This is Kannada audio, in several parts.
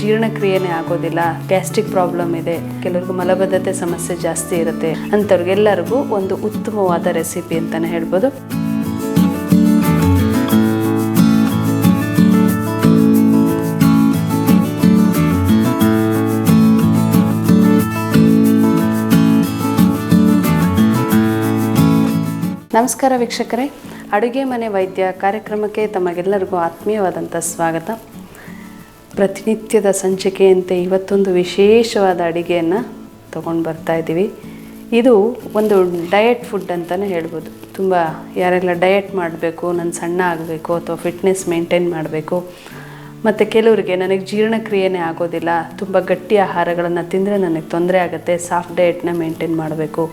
ಜೀರ್ಣಕ್ರಿಯೆನೇ ಆಗೋದಿಲ್ಲ ಗ್ಯಾಸ್ಟ್ರಿಕ್ ಪ್ರಾಬ್ಲಮ್ ಇದೆ, ಕೆಲವ್ರಿಗೂ ಮಲಬದ್ಧತೆ ಸಮಸ್ಯೆ ಜಾಸ್ತಿ ಇರುತ್ತೆ ಅಂಥವ್ರಿಗೆಲ್ಲರಿಗೂ ಒಂದು ಉತ್ತಮವಾದ ರೆಸಿಪಿ ಅಂತಲೇ ಹೇಳ್ಬೋದು. ನಮಸ್ಕಾರ ವೀಕ್ಷಕರೇ, ಅಡುಗೆ ಮನೆ ವೈದ್ಯ ಕಾರ್ಯಕ್ರಮಕ್ಕೆ ತಮಗೆಲ್ಲರಿಗೂ ಆತ್ಮೀಯವಾದಂಥ ಸ್ವಾಗತ. ಪ್ರತಿನಿತ್ಯದ ಸಂಚಿಕೆಯಂತೆ ಇವತ್ತೊಂದು ವಿಶೇಷವಾದ ಅಡುಗೆಯನ್ನು ತೊಗೊಂಡು ಬರ್ತಾ ಇದ್ದೀವಿ. ಇದು ಒಂದು ಡಯಟ್ ಫುಡ್ ಅಂತಲೇ ಹೇಳ್ಬೋದು. ತುಂಬ ಯಾರೆಲ್ಲ ಡಯಟ್ ಮಾಡಬೇಕು, ನಾನು ಸಣ್ಣ ಆಗಬೇಕು ಅಥವಾ ಫಿಟ್ನೆಸ್ ಮೇಂಟೈನ್ ಮಾಡಬೇಕು, ಮತ್ತು ಕೆಲವರಿಗೆ ನನಗೆ ಜೀರ್ಣಕ್ರಿಯೆನೇ ಆಗೋದಿಲ್ಲ, ತುಂಬ ಗಟ್ಟಿ ಆಹಾರಗಳನ್ನು ತಿಂದರೆ ನನಗೆ ತೊಂದರೆ ಆಗುತ್ತೆ ಸಾಫ್ಟ್ ಡಯಟ್ನ ಮೇಂಟೈನ್ ಮಾಡಬೇಕು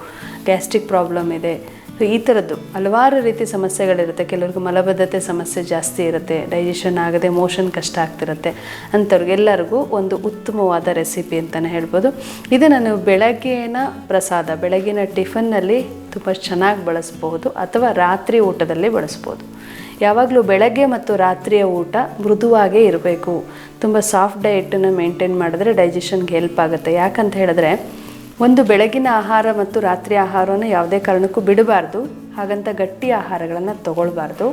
ಗ್ಯಾಸ್ಟ್ರಿಕ್ ಪ್ರಾಬ್ಲಮ್ ಇದೆ ಈ ಥರದ್ದು ಹಲವಾರು ರೀತಿ ಸಮಸ್ಯೆಗಳಿರುತ್ತೆ. ಕೆಲವ್ರಿಗೆ ಮಲಬದ್ಧತೆ ಸಮಸ್ಯೆ ಜಾಸ್ತಿ ಇರುತ್ತೆ. ಡೈಜೆಷನ್ ಆಗದೆ ಮೋಷನ್ ಕಷ್ಟ ಆಗ್ತಿರುತ್ತೆ ಅಂಥವ್ರಿಗೆಲ್ಲರಿಗೂ ಒಂದು ಉತ್ತಮವಾದ ರೆಸಿಪಿ ಅಂತಲೇ ಹೇಳ್ಬೋದು. ಇದು ನಾನು ಬೆಳಗ್ಗಿನ ಪ್ರಸಾದ, ಬೆಳಗಿನ ಟಿಫನ್ನಲ್ಲಿ ತುಂಬ ಚೆನ್ನಾಗಿ ಬಳಸ್ಬೋದು ಅಥವಾ ರಾತ್ರಿ ಊಟದಲ್ಲಿ ಬಳಸ್ಬೋದು. ಯಾವಾಗಲೂ ಬೆಳಗ್ಗೆ ಮತ್ತು ರಾತ್ರಿಯ ಊಟ ಮೃದುವಾಗೇ ಇರಬೇಕು. ತುಂಬ ಸಾಫ್ಟ್ ಡಯೆಟನ್ನು ಮೇಂಟೈನ್ ಮಾಡಿದ್ರೆ ಡೈಜೆಷನ್ಗೆ ಹೆಲ್ಪ್ ಆಗುತ್ತೆ. ಯಾಕಂತ ಹೇಳಿದ್ರೆ ಒಂದು ಬೆಳಗಿನ ಆಹಾರ ಮತ್ತು ರಾತ್ರಿ ಆಹಾರವನ್ನು ಯಾವುದೇ ಕಾರಣಕ್ಕೂ ಬಿಡಬಾರ್ದು. ಹಾಗಂತ ಗಟ್ಟಿ ಆಹಾರಗಳನ್ನು ತಗೊಳ್ಬಾರ್ದು.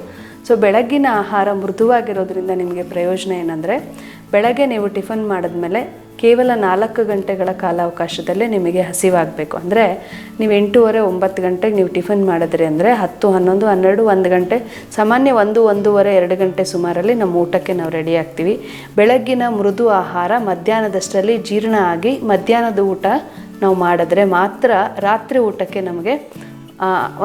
ಸೊ ಬೆಳಗ್ಗಿನ ಆಹಾರ ಮೃದುವಾಗಿರೋದ್ರಿಂದ ನಿಮಗೆ ಪ್ರಯೋಜನ ಏನಂದರೆ, ಬೆಳಗ್ಗೆ ನೀವು ಟಿಫನ್ ಮಾಡಿದ್ಮೇಲೆ ಕೇವಲ ನಾಲ್ಕು ಗಂಟೆಗಳ ಕಾಲಾವಕಾಶದಲ್ಲೇ ನಿಮಗೆ ಹಸಿವಾಗಬೇಕು. ಅಂದರೆ, ನೀವು ಎಂಟೂವರೆ, ಒಂಬತ್ತು ಗಂಟೆಗೆ ನೀವು ಟಿಫನ್ ಮಾಡಿದ್ರಿ ಅಂದರೆ ಹತ್ತು, ಹನ್ನೊಂದು, ಹನ್ನೆರಡು, ಒಂದು ಗಂಟೆ, ಸಾಮಾನ್ಯ ಒಂದು, ಒಂದೂವರೆ, ಎರಡು ಗಂಟೆ ಸುಮಾರಲ್ಲಿ ನಮ್ಮ ಊಟಕ್ಕೆ ನಾವು ರೆಡಿ ಆಗ್ತೀವಿ. ಬೆಳಗ್ಗಿನ ಮೃದು ಆಹಾರ, ಮಧ್ಯಾಹ್ನದಷ್ಟರಲ್ಲಿ ಜೀರ್ಣ ಆಗಿ ಮಧ್ಯಾಹ್ನದ ಊಟ ನಾವು ಮಾಡಿದ್ರೆ ಮಾತ್ರ ರಾತ್ರಿ ಊಟಕ್ಕೆ ನಮಗೆ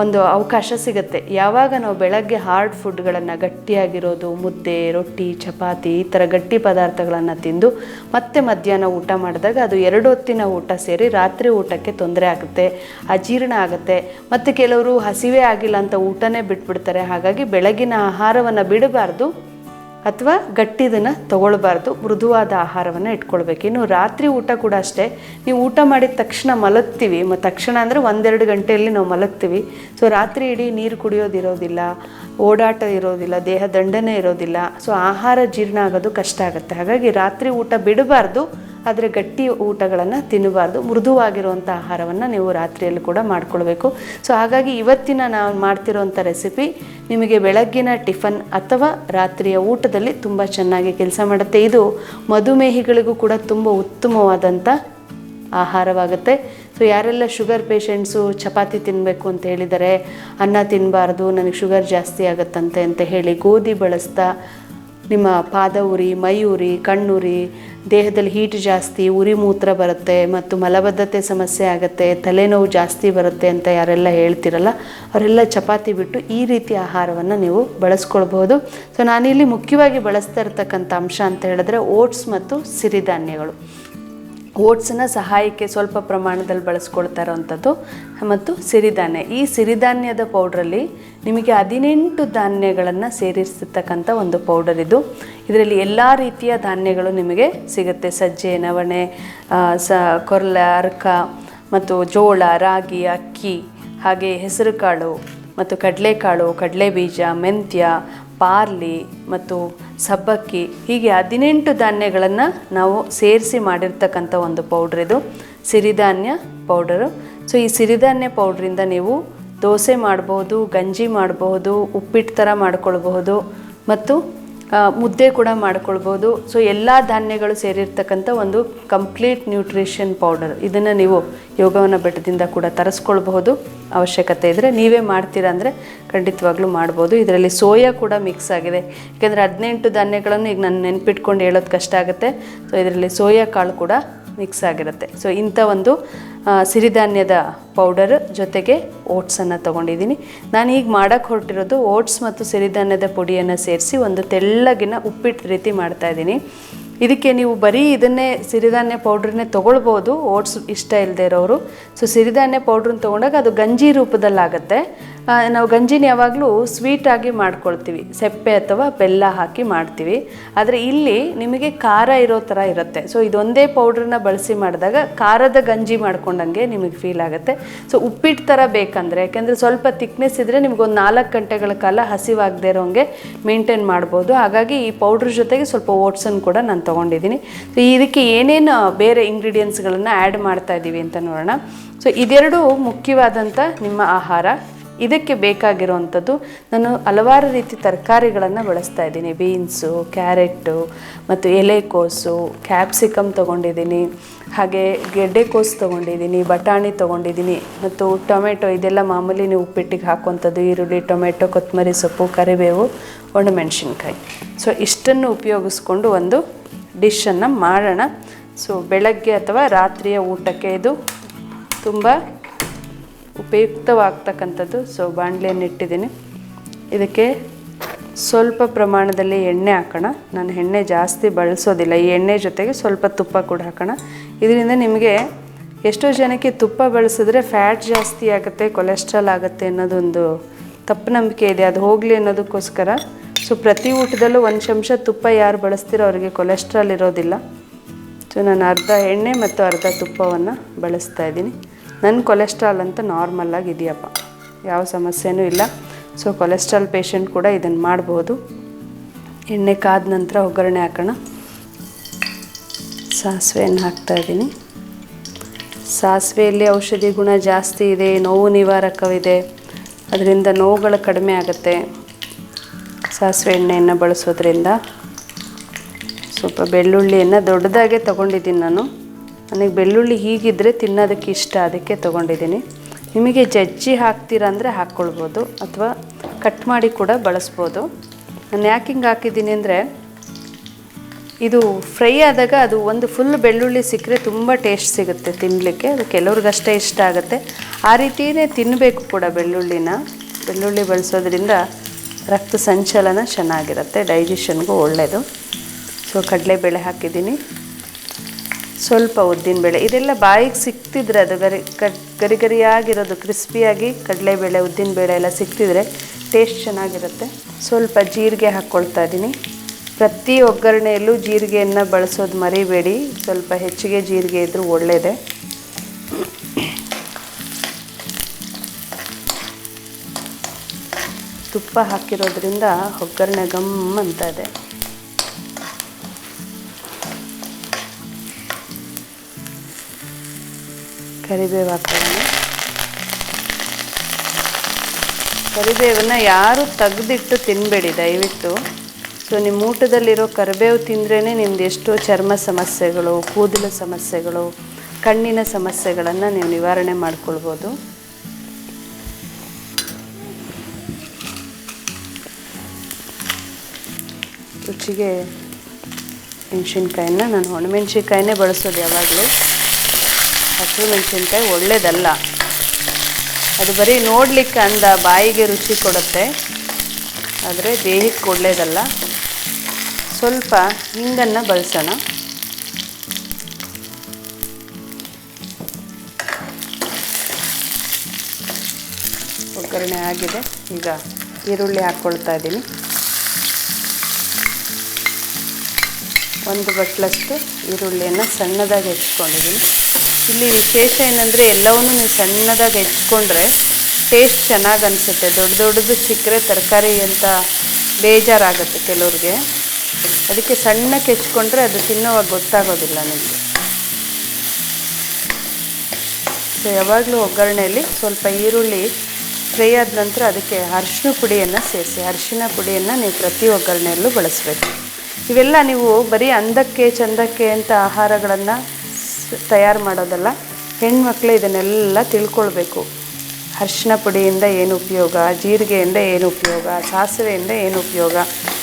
ಒಂದು ಅವಕಾಶ ಸಿಗುತ್ತೆ. ಯಾವಾಗ ನಾವು ಬೆಳಗ್ಗೆ ಹಾರ್ಡ್ ಫುಡ್ಗಳನ್ನು ಗಟ್ಟಿಯಾಗಿರೋದು, ಮುದ್ದೆ, ರೊಟ್ಟಿ, ಚಪಾತಿ ಈ ಥರ ಗಟ್ಟಿ ಪದಾರ್ಥಗಳನ್ನು ತಿಂದು ಮತ್ತೆ ಮಧ್ಯಾಹ್ನ ಊಟ ಮಾಡಿದಾಗ ಅದು ಎರಡು ಹೊತ್ತಿನ ಊಟ ಸೇರಿ ರಾತ್ರಿ ಊಟಕ್ಕೆ ತೊಂದರೆ ಆಗುತ್ತೆ, ಅಜೀರ್ಣ ಆಗುತ್ತೆ. ಮತ್ತು ಕೆಲವರು ಹಸಿವೆ ಆಗಿಲ್ಲ ಅಂತ ಊಟನೇ ಬಿಟ್ಬಿಡ್ತಾರೆ. ಹಾಗಾಗಿ ಬೆಳಗಿನ ಆಹಾರವನ್ನು ಬಿಡಬಾರ್ದು. ಅಥವಾ ಗಟ್ಟಿದನ್ನು ತಗೊಳ್ಬಾರ್ದು, ಮೃದುವಾದ ಆಹಾರವನ್ನು ಇಟ್ಕೊಳ್ಬೇಕು. ಇನ್ನು ರಾತ್ರಿ ಊಟ ಕೂಡ ಅಷ್ಟೇ. ನೀವು ಊಟ ಮಾಡಿದ ತಕ್ಷಣ ಮಲಗ್ತೀವಿ. ಮತ್ತು ತಕ್ಷಣ ಅಂದರೆ ಒಂದೆರಡು ಗಂಟೆಯಲ್ಲಿ ನಾವು ಮಲಗ್ತೀವಿ. ಸೊ ರಾತ್ರಿ ಇಡೀ ನೀರು ಕುಡಿಯೋದಿರೋದಿಲ್ಲ ಓಡಾಟ ಇರೋದಿಲ್ಲ, ದೇಹ ದಂಡನೆ ಇರೋದಿಲ್ಲ. ಸೊ ಆಹಾರ ಜೀರ್ಣ ಆಗೋದು ಕಷ್ಟ ಆಗುತ್ತೆ. ಹಾಗಾಗಿ ರಾತ್ರಿ ಊಟ ಬಿಡಬಾರ್ದು. ಆದರೆ ಗಟ್ಟಿ ಊಟಗಳನ್ನು ತಿನ್ನಬಾರ್ದು ಮೃದುವಾಗಿರುವಂಥ ಆಹಾರವನ್ನು ನೀವು ರಾತ್ರಿಯಲ್ಲಿ ಕೂಡ ಮಾಡ್ಕೊಳ್ಬೇಕು. ಸೊ ಹಾಗಾಗಿ ಇವತ್ತಿನ ನಾವು ಮಾಡ್ತಿರೋಂಥ ರೆಸಿಪಿ ನಿಮಗೆ ಬೆಳಗ್ಗಿನ ಟಿಫನ್ ಅಥವಾ ರಾತ್ರಿಯ ಊಟದಲ್ಲಿ ತುಂಬ ಚೆನ್ನಾಗಿ ಕೆಲಸ ಮಾಡುತ್ತೆ. ಇದು ಮಧುಮೇಹಿಗಳಿಗೂ ಕೂಡ ತುಂಬ ಉತ್ತಮವಾದಂಥ ಆಹಾರವಾಗುತ್ತೆ. ಸೊ ಯಾರೆಲ್ಲ ಶುಗರ್ ಪೇಷಂಟ್ಸು ಚಪಾತಿ ತಿನ್ನಬೇಕು ಅಂತ ಹೇಳಿದರೆ, ಅನ್ನ ತಿನ್ನಬಾರ್ದು ನನಗೆ ಶುಗರ್ ಜಾಸ್ತಿ ಆಗುತ್ತಂತೆ ಅಂತ ಹೇಳಿ ಗೋಧಿ ಬಳಸ್ತಾ, ನಿಮ್ಮ ಪಾದ ಉರಿ ಮೈ ಉರಿ ಕಣ್ಣುರಿ ದೇಹದಲ್ಲಿ ಹೀಟ್ ಜಾಸ್ತಿ, ಉರಿ ಮೂತ್ರ ಬರುತ್ತೆ ಮತ್ತು ಮಲಬದ್ಧತೆ ಸಮಸ್ಯೆ ಆಗುತ್ತೆ, ತಲೆನೋವು ಜಾಸ್ತಿ ಬರುತ್ತೆ ಅಂತ ಯಾರೆಲ್ಲ ಹೇಳ್ತಿರಲ್ಲ, ಅವರೆಲ್ಲ ಚಪಾತಿ ಬಿಟ್ಟು ಈ ರೀತಿ ಆಹಾರವನ್ನು ನೀವು ಬಳಸ್ಕೊಳ್ಬೋದು ಸೊ ನಾನಿಲ್ಲಿ ಮುಖ್ಯವಾಗಿ ಬಳಸ್ತಾ ಇರ್ತಕ್ಕಂಥ ಅಂಶ ಅಂತ ಹೇಳಿದ್ರೆ ಓಟ್ಸ್ ಮತ್ತು ಸಿರಿಧಾನ್ಯಗಳು. ಓಟ್ಸನ್ನ ಸಹಾಯಕ್ಕೆ ಸ್ವಲ್ಪ ಪ್ರಮಾಣದಲ್ಲಿ ಬಳಸ್ಕೊಳ್ತಾ ಇರೋವಂಥದ್ದು ಮತ್ತು ಸಿರಿಧಾನ್ಯ. ಈ ಸಿರಿಧಾನ್ಯದ ಪೌಡ್ರಲ್ಲಿ ನಿಮಗೆ ಹದಿನೆಂಟು ಧಾನ್ಯಗಳನ್ನು ಸೇರಿಸಿರ್ತಕ್ಕಂಥ ಒಂದು ಪೌಡರ್ ಇದು. ಇದರಲ್ಲಿ ಎಲ್ಲ ರೀತಿಯ ಧಾನ್ಯಗಳು ನಿಮಗೆ ಸಿಗುತ್ತೆ. ಸಜ್ಜೆ, ನವಣೆ ಸ, ಕೊರ್ಲ, ಅರ್ಕ ಮತ್ತು ಜೋಳ, ರಾಗಿ, ಅಕ್ಕಿ, ಹಾಗೆ ಹೆಸರುಕಾಳು ಮತ್ತು ಕಡಲೆಕಾಳು ಕಡಲೆ ಬೀಜ ಮೆಂತ್ಯ, ಪಾರ್ಲಿ ಮತ್ತು ಸಬ್ಬಕ್ಕಿ. ಹೀಗೆ ಹದಿನೆಂಟು ಧಾನ್ಯಗಳನ್ನು ನಾವು ಸೇರಿಸಿ ಮಾಡಿರ್ತಕ್ಕಂಥ ಒಂದು ಪೌಡ್ರ್ ಇದು. ಸಿರಿಧಾನ್ಯ ಪೌಡರು. ಸೊ, ಈ ಸಿರಿಧಾನ್ಯ ಪೌಡ್ರಿಂದ ನೀವು ದೋಸೆ ಮಾಡಬಹುದು ಗಂಜಿ ಮಾಡಬಹುದು ಉಪ್ಪಿಟ್ಟು ಥರ ಮಾಡ್ಕೊಳ್ಬಹುದು ಮತ್ತು ಮುದ್ದೆ ಕೂಡ ಮಾಡ್ಕೊಳ್ಬೋದು. ಸೊ ಎಲ್ಲ ಧಾನ್ಯಗಳು ಸೇರಿರ್ತಕ್ಕಂಥ ಒಂದು ಕಂಪ್ಲೀಟ್ ನ್ಯೂಟ್ರಿಷನ್ ಪೌಡರ್ ಇದನ್ನು ನೀವು ಯೋಗವನ ಬೆಟ್ಟದಿಂದ ಕೂಡ ತರಿಸ್ಕೊಳ್ಬಹುದು. ಅವಶ್ಯಕತೆ ಇದ್ದರೆ ನೀವೇ ಮಾಡ್ತೀರಾ ಅಂದರೆ ಖಂಡಿತವಾಗ್ಲೂ ಮಾಡ್ಬೋದು. ಇದರಲ್ಲಿ ಸೋಯಾ ಕೂಡ ಮಿಕ್ಸ್ ಆಗಿದೆ. ಯಾಕೆಂದರೆ ಹದಿನೆಂಟು ಧಾನ್ಯಗಳನ್ನು ಈಗ ನಾನು ನೆನ್ಪಿಟ್ಕೊಂಡು ಹೇಳೋದು ಕಷ್ಟ ಆಗುತ್ತೆ. ಸೊ ಇದರಲ್ಲಿ ಸೋಯಾ ಕಾಳು ಕೂಡ ಮಿಕ್ಸ್ ಆಗಿರುತ್ತೆ. ಸೊ ಇಂಥ ಒಂದು ಸಿರಿಧಾನ್ಯದ ಪೌಡರ್ ಜೊತೆಗೆ ಓಟ್ಸನ್ನು ತೊಗೊಂಡಿದ್ದೀನಿ. ನಾನು ಈಗ ಮಾಡೋಕ್ಕೆ ಹೊರಟಿರೋದು ಓಟ್ಸ್ ಮತ್ತು ಸಿರಿಧಾನ್ಯದ ಪುಡಿಯನ್ನು ಸೇರಿಸಿ ಒಂದು ತೆಳ್ಳಗಿನ ಉಪ್ಪಿಟ್ಟು ರೀತಿ ಮಾಡ್ತಾಯಿದ್ದೀನಿ ಇದಕ್ಕೆ ನೀವು ಬರೀ ಇದನ್ನೇ ಸಿರಿಧಾನ್ಯ ಪೌಡ್ರನ್ನೇ ತೊಗೊಳ್ಬೋದು ಓಟ್ಸ್ ಇಷ್ಟ ಇಲ್ಲದೆ ಇರೋರು. ಸೊ ಸಿರಿಧಾನ್ಯ ಪೌಡ್ರನ್ನ ತೊಗೊಂಡಾಗ ಅದು ಗಂಜಿ ರೂಪದಲ್ಲಾಗತ್ತೆ. ನಾವು ಗಂಜಿನ ಯಾವಾಗಲೂ ಸ್ವೀಟಾಗಿ ಮಾಡ್ಕೊಳ್ತೀವಿ. ಸೆಪ್ಪೆ ಅಥವಾ ಬೆಲ್ಲ ಹಾಕಿ ಮಾಡ್ತೀವಿ. ಆದರೆ ಇಲ್ಲಿ ನಿಮಗೆ ಖಾರ ಇರೋ ಥರ ಇರುತ್ತೆ. ಸೊ ಇದೊಂದೇ ಪೌಡ್ರನ್ನ ಬಳಸಿ ಮಾಡಿದಾಗ ಖಾರದ ಗಂಜಿ ಮಾಡ್ಕೊಂಡಂಗೆ ನಿಮಗೆ ಫೀಲ್ ಆಗುತ್ತೆ. ಸೊ ಉಪ್ಪಿಟ್ಟು ಥರ ಬೇಕಂದರೆ, ಯಾಕೆಂದರೆ ಸ್ವಲ್ಪ ತಿಕ್ನೆಸ್ ಇದ್ದರೆ ನಿಮ್ಗೊಂದು ನಾಲ್ಕು ಗಂಟೆಗಳ ಕಾಲ ಹಸಿವಾಗದೇ ಇರೋಂಗೆ ಮೇಂಟೈನ್ ಮಾಡ್ಬೋದು. ಹಾಗಾಗಿ ಈ ಪೌಡ್ರ್ ಜೊತೆಗೆ ಸ್ವಲ್ಪ ಓಟ್ಸನ್ನು ಕೂಡ ನಾನು ತೊಗೊಂಡಿದ್ದೀನಿ. ಸೊ ಇದಕ್ಕೆ ಏನೇನು ಬೇರೆ ಇಂಗ್ರೀಡಿಯೆಂಟ್ಸ್ಗಳನ್ನು ಆ್ಯಡ್ ಮಾಡ್ತಾ ಇದ್ದೀವಿ ಅಂತ ನೋಡೋಣ. ಸೊ ಇದೆರಡು ಮುಖ್ಯವಾದಂಥ ನಿಮ್ಮ ಆಹಾರ. ಇದಕ್ಕೆ ಬೇಕಾಗಿರುವಂಥದ್ದು ನಾನು ಹಲವಾರು ರೀತಿ ತರಕಾರಿಗಳನ್ನು ಬಳಸ್ತಾ ಇದ್ದೀನಿ. ಬೀನ್ಸು ಕ್ಯಾರೆಟು ಮತ್ತು ಎಲೆಕೋಸು ಕ್ಯಾಪ್ಸಿಕಮ್ ತೊಗೊಂಡಿದ್ದೀನಿ. ಹಾಗೆ ಗೆಡ್ಡೆಕೋಸು ತೊಗೊಂಡಿದ್ದೀನಿ, ಬಟಾಣಿ ತೊಗೊಂಡಿದ್ದೀನಿ ಮತ್ತು ಟೊಮೆಟೊ, ಇದೆಲ್ಲ ಮಾಮೂಲಿ ನೀವು ಉಪ್ಪಿಟ್ಟಿಗೆ ಹಾಕುವಂಥದ್ದು, ಈರುಳ್ಳಿ, ಟೊಮೆಟೊ, ಕೊತ್ತಂಬರಿ ಸೊಪ್ಪು, ಕರಿಬೇವು ಒಣಮೆಣಸಿನ್ಕಾಯಿ ಸೊ, ಇಷ್ಟನ್ನು ಉಪಯೋಗಿಸ್ಕೊಂಡು ಒಂದು ಡಿಶನ್ನು ಮಾಡೋಣ. ಸೊ, ಬೆಳಗ್ಗೆ ಅಥವಾ ರಾತ್ರಿಯ ಊಟಕ್ಕೆ ಇದು ತುಂಬ ಉಪಯುಕ್ತವಾಗ್ತಕ್ಕಂಥದ್ದು. ಸೊ ಬಾಣಲೆಯನ್ನು ಇಟ್ಟಿದ್ದೀನಿ. ಇದಕ್ಕೆ ಸ್ವಲ್ಪ ಪ್ರಮಾಣದಲ್ಲಿ ಎಣ್ಣೆ ಹಾಕೋಣ. ನಾನು ಎಣ್ಣೆ ಜಾಸ್ತಿ ಬಳಸೋದಿಲ್ಲ. ಈ ಎಣ್ಣೆ ಜೊತೆಗೆ ಸ್ವಲ್ಪ ತುಪ್ಪ ಕೂಡ ಹಾಕೋಣ. ಇದರಿಂದ ನಿಮಗೆ ಎಷ್ಟೋ ಜನಕ್ಕೆ ತುಪ್ಪ ಬಳಸಿದ್ರೆ ಫ್ಯಾಟ್ ಜಾಸ್ತಿ ಆಗುತ್ತೆ, ಕೊಲೆಸ್ಟ್ರಾಲ್ ಆಗುತ್ತೆ ಅನ್ನೋದೊಂದು ತಪ್ಪು ನಂಬಿಕೆ ಇದೆ. ಅದು ಹೋಗಲಿ ಅನ್ನೋದಕ್ಕೋಸ್ಕರ. ಸೊ ಪ್ರತಿ ಊಟದಲ್ಲೂ ಒಂದು ಚಮಚ ತುಪ್ಪ ಯಾರು ಬಳಸ್ತೀರೋ ಅವರಿಗೆ ಕೊಲೆಸ್ಟ್ರಾಲ್ ಇರೋದಿಲ್ಲ. ಸೊ ನಾನು ಅರ್ಧ ಎಣ್ಣೆ ಮತ್ತು ಅರ್ಧ ತುಪ್ಪವನ್ನು ಬಳಸ್ತಾ ಇದ್ದೀನಿ. ನನ್ನ ಕೊಲೆಸ್ಟ್ರಾಲ್ ಅಂತ ನಾರ್ಮಲ್ಲಾಗಿ ಇದೆಯಪ್ಪ. ಯಾವ ಸಮಸ್ಯೆನೂ ಇಲ್ಲ. ಸೊ ಕೊಲೆಸ್ಟ್ರಾಲ್ ಪೇಷಂಟ್ ಕೂಡ ಇದನ್ನು ಮಾಡ್ಬೋದು. ಎಣ್ಣೆ ಕಾದ ನಂತರ ಒಗ್ಗರಣೆ ಹಾಕೋಣ. ಸಾಸಿವೆಯನ್ನು ಹಾಕ್ತಾ ಇದ್ದೀನಿ. ಸಾಸಿವೆಯಲ್ಲಿ ಔಷಧಿ ಗುಣ ಜಾಸ್ತಿ ಇದೆ, ನೋವು ನಿವಾರಕವಿದೆ. ಅದರಿಂದ ನೋವುಗಳು ಕಡಿಮೆ ಆಗುತ್ತೆ. ಸಾಸಿವೆ ಎಣ್ಣೆಯನ್ನು ಬಳಸೋದ್ರಿಂದ. ಸ್ವಲ್ಪ ಬೆಳ್ಳುಳ್ಳಿಯನ್ನು ದೊಡ್ಡದಾಗೆ ತೊಗೊಂಡಿದ್ದೀನಿ ನಾನು. ನನಗೆ ಬೆಳ್ಳುಳ್ಳಿ ಹೀಗಿದ್ದರೆ ತಿನ್ನೋದಕ್ಕೆ ಇಷ್ಟ, ಅದಕ್ಕೆ ತೊಗೊಂಡಿದ್ದೀನಿ. ನಿಮಗೆ ಜಜ್ಜಿ ಹಾಕ್ತೀರಾ ಅಂದರೆ ಹಾಕ್ಕೊಳ್ಬೋದು, ಅಥವಾ ಕಟ್ ಮಾಡಿ ಕೂಡ ಬಳಸ್ಬೋದು. ನಾನು ಯಾಕೆ ಹಿಂಗೆ ಹಾಕಿದ್ದೀನಿ ಅಂದರೆ, ಇದು ಫ್ರೈ ಆದಾಗ ಅದು ಒಂದು ಫುಲ್ ಬೆಳ್ಳುಳ್ಳಿ ಸಿಕ್ಕರೆ ತುಂಬ ಟೇಸ್ಟ್ ಸಿಗುತ್ತೆ ತಿನ್ನಲಿಕ್ಕೆ ಅದು ಕೆಲವ್ರಿಗಷ್ಟೇ ಇಷ್ಟ ಆಗುತ್ತೆ. ಆ ರೀತಿಯೇ ತಿನ್ನಬೇಕು ಕೂಡ ಬೆಳ್ಳುಳ್ಳಿನ. ಬೆಳ್ಳುಳ್ಳಿ ಬಳಸೋದ್ರಿಂದ ರಕ್ತ ಸಂಚಲನ ಚೆನ್ನಾಗಿರುತ್ತೆ ಡೈಜೆಷನ್ಗೂ ಒಳ್ಳೆಯದು ಸೊ ಕಡಲೆಬೇಳೆ ಹಾಕಿದ್ದೀನಿ. ಸ್ವಲ್ಪ ಉದ್ದಿನಬೇಳೆ ಇದೆಲ್ಲ ಬಾಯಿಗೆ ಸಿಕ್ತಿದ್ರೆ ಅದು ಗರಿ ಗರಿ ಗರಿಯಾಗಿರೋದು, ಕ್ರಿಸ್ಪಿಯಾಗಿ ಕಡಲೆಬೇಳೆ ಉದ್ದಿನಬೇಳೆ ಎಲ್ಲ ಸಿಕ್ತಿದ್ರೆ ಟೇಸ್ಟ್ ಚೆನ್ನಾಗಿರುತ್ತೆ. ಸ್ವಲ್ಪ ಜೀರಿಗೆ ಹಾಕ್ಕೊಳ್ತಾ ಇದ್ದೀನಿ. ಪ್ರತಿ ಒಗ್ಗರಣೆಯಲ್ಲೂ ಜೀರಿಗೆಯನ್ನು ಬಳಸೋದು ಮರಿಬೇಡಿ. ಸ್ವಲ್ಪ ಹೆಚ್ಚಿಗೆ ಜೀರಿಗೆ ಇದ್ದರೂ ಒಳ್ಳೆಯದೆ ತುಪ್ಪ ಹಾಕಿರೋದ್ರಿಂದ ಒಗ್ಗರಣೆ ಗಮ್ ಅಂತ ಇದೆ. ಕರಿಬೇವು ಹಾಕೋಣ. ಕರಿಬೇವನ್ನ ಯಾರು ತೆಗೆದಿಟ್ಟು ತಿನ್ನಬೇಡಿ ದಯವಿಟ್ಟು. ಸೊ ನಿಮ್ಮ ಊಟದಲ್ಲಿರೋ ಕರಿಬೇವು ತಿಂದ್ರೇ ನಿಮ್ದು ಎಷ್ಟೋ ಚರ್ಮ ಸಮಸ್ಯೆಗಳು, ಕೂದಲು ಸಮಸ್ಯೆಗಳು, ಕಣ್ಣಿನ ಸಮಸ್ಯೆಗಳನ್ನು ನೀವು ನಿವಾರಣೆ ಮಾಡ್ಕೊಳ್ಬೋದು. ರುಚಿಗೆ ಮೆಣಸಿನ್ಕಾಯಿನ ನಾನು ಒಣಮೆಣ್ಸಿನ್ಕಾಯಿನೇ ಬಳಸೋದು ಯಾವಾಗಲೂ. ಹಸಿರು ಮೆಣಸಿನ್ಕಾಯಿ ಒಳ್ಳೇದಲ್ಲ. ಅದು ಬರೀ ನೋಡಲಿಕ್ಕೆ ಅಂದ ಬಾಯಿಗೆ ರುಚಿ ಕೊಡುತ್ತೆ. ಆದರೆ ದೇಹಕ್ಕೆ ಒಳ್ಳೆಯದಲ್ಲ ಸ್ವಲ್ಪ ಹಿಂಗನ್ನು ಬಳಸೋಣ. ಒಗ್ಗರಣೆ ಆಗಿದೆ. ಈಗ ಈರುಳ್ಳಿ ಹಾಕ್ಕೊಳ್ತಾ ಇದ್ದೀನಿ. ಒಂದು ಬಟ್ಲಷ್ಟು ಈರುಳ್ಳಿಯನ್ನು ಸಣ್ಣದಾಗಿ ಹೆಚ್ಕೊಂಡಿದ್ದೀನಿ ಇಲ್ಲಿ ವಿಶೇಷ ಏನಂದರೆ ಎಲ್ಲವನ್ನೂ ನೀವು ಸಣ್ಣದಾಗಿ ಹೆಚ್ಕೊಂಡ್ರೆ ಟೇಸ್ಟ್ ಚೆನ್ನಾಗಿ ಅನಿಸುತ್ತೆ. ದೊಡ್ಡ ದೊಡ್ಡದು ಸಿಕ್ಕರೆ ತರಕಾರಿ ಅಂತ ಬೇಜಾರಾಗುತ್ತೆ ಕೆಲವ್ರಿಗೆ. ಅದಕ್ಕೆ ಸಣ್ಣಕ್ಕೆ ಹೆಚ್ಕೊಂಡ್ರೆ ಅದು ತಿನ್ನೋವಾಗ ಗೊತ್ತಾಗೋದಿಲ್ಲ ನಿಮಗೆ. ಸೊ ಯಾವಾಗಲೂ ಒಗ್ಗರಣೆಯಲ್ಲಿ ಸ್ವಲ್ಪ ಈರುಳ್ಳಿ ಫ್ರೈ ಆದ ನಂತರ ಅದಕ್ಕೆ ಅರಿಶಿನ ಪುಡಿಯನ್ನು ಸೇರಿಸಿ. ಅರಿಶಿನ ಪುಡಿಯನ್ನು ನೀವು ಪ್ರತಿ ಒಗ್ಗರಣೆಯಲ್ಲೂ ಬಳಸಬೇಕು. ಇವೆಲ್ಲ ನೀವು ಬರೀ ಅಂದಕ್ಕೆ, ಚಂದಕ್ಕೆ ಅಂತ ಆಹಾರಗಳನ್ನು ತಯಾರು ಮಾಡೋದಲ್ಲ, ಹೆಣ್ಮಕ್ಳು ಇದನ್ನೆಲ್ಲ ತಿಳ್ಕೊಳ್ಬೇಕು. ಅರಿಶಿನ ಪುಡಿಯಿಂದ ಏನು ಉಪಯೋಗ, ಜೀರಿಗೆಯಿಂದ ಏನು ಉಪಯೋಗ, ಸಾಸಿವೆಯಿಂದ ಏನು ಉಪಯೋಗ,